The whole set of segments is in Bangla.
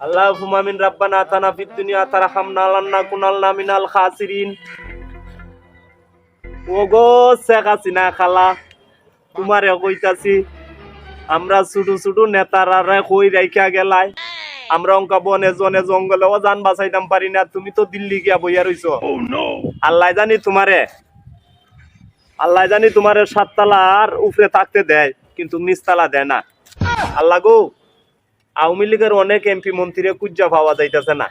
আল্লাহ হুমামিন রাব্বানা আতানা ফিদ দুনিয়া তারহামনা লান্না কুনালনা মিনাল খাসিরিন ওগো শেখ হাসিনা খালা তোমারে কইতাছি আমরা ছোট ছোট নেতারা কই রাইখা গেলাই আমরা অঙ্কা বনে জনে জঙ্গলে ও জান বাঁচাইতাম পারি না তুমি তো দিল্লি গিয়া বইয়া রইছো আল্লাহ জানি তোমারে আল্লাহ জানি তোমারে সাততলার উপরে থাকতে দেয় কিন্তু নিচতলা দেয় না আল্লাহ গো আওয়ামী লীগের অনেক এমপি মন্ত্রী কুজ্জা পাওয়া যাইতেছে না।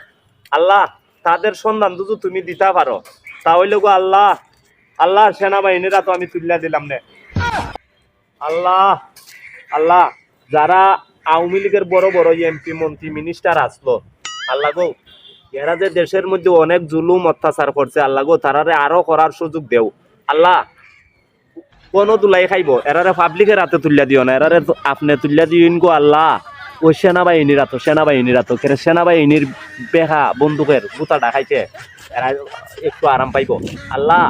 আল্লাহ, তাদের সন্ধান দুজু তুমি দিতে পারো। তাহলে গো আল্লাহ আল্লাহ, সেনাবাহিনীরা তো আমি তুলিয়া দিলাম নে। আল্লাহ আল্লাহ, যারা আওয়ামী লীগের বড় বড় এমপি মন্ত্রী মিনিস্টার আসলো, আল্লাহ গো, এরা যে দেশের মধ্যে অনেক জুলুম অত্যাচার করছে, আল্লাহ গো, তারারে আরও করার সুযোগ দেও। আল্লাহ, কোন তুলাই খাইব, এরারে পাবলিকের হাতে তুলিয়া দিও না, এরারে তো আপনি তুলিয়া দিন গো আল্লাহ। ওই সেনাবাহিনীর হাতো সেনাবাহিনীর হাতো কেরে সেনাবাহিনীর বেহা বন্দুকের গুতাটা খাইছে এরা একটু আরাম পাইব। আল্লাহ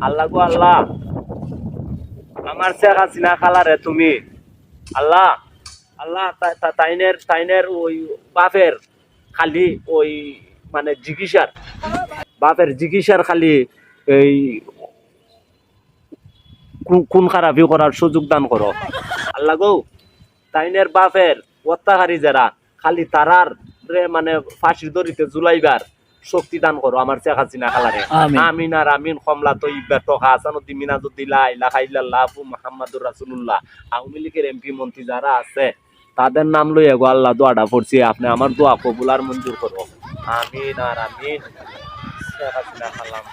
আল্লাহ গো আল্লাহ। আমার শেখ হাসিনা খালারে তুমি। আল্লাহ আল্লাহ, তা- তা- তাইনের তাইনের ওই বাপের খালি ওই মানে চিকিৎসার বাপের চিকিৎসার খালি এই কোন খারাপি করার সুযোগ দান করো। আল্লাহ গো, তাইনের বাপের অত্যাচারী যারা খালি তারার মানে ফাঁসির দড়িতে জুলাইবার শক্তি দান করো আমার শেখ হাসিনা খালারে। আমিন। আর আমিন কমলা তো ইব্বা টকা আসানুদ্দি মিনাজুদ্দিল্লাহ ইলাহা ইল্লাল্লাহ মুহাম্মাদুর রাসূলুল্লাহ আওয়ামী লীগের এমপি মন্ত্রী যারা আছে তাদের নাম লই এগো আল্লাহ দোয়াটা পড়ছি আপনি আমার দোয়া কবুল আর মঞ্জুর করো। আমিন আর আমিন। শেখ হাসিনা খালাম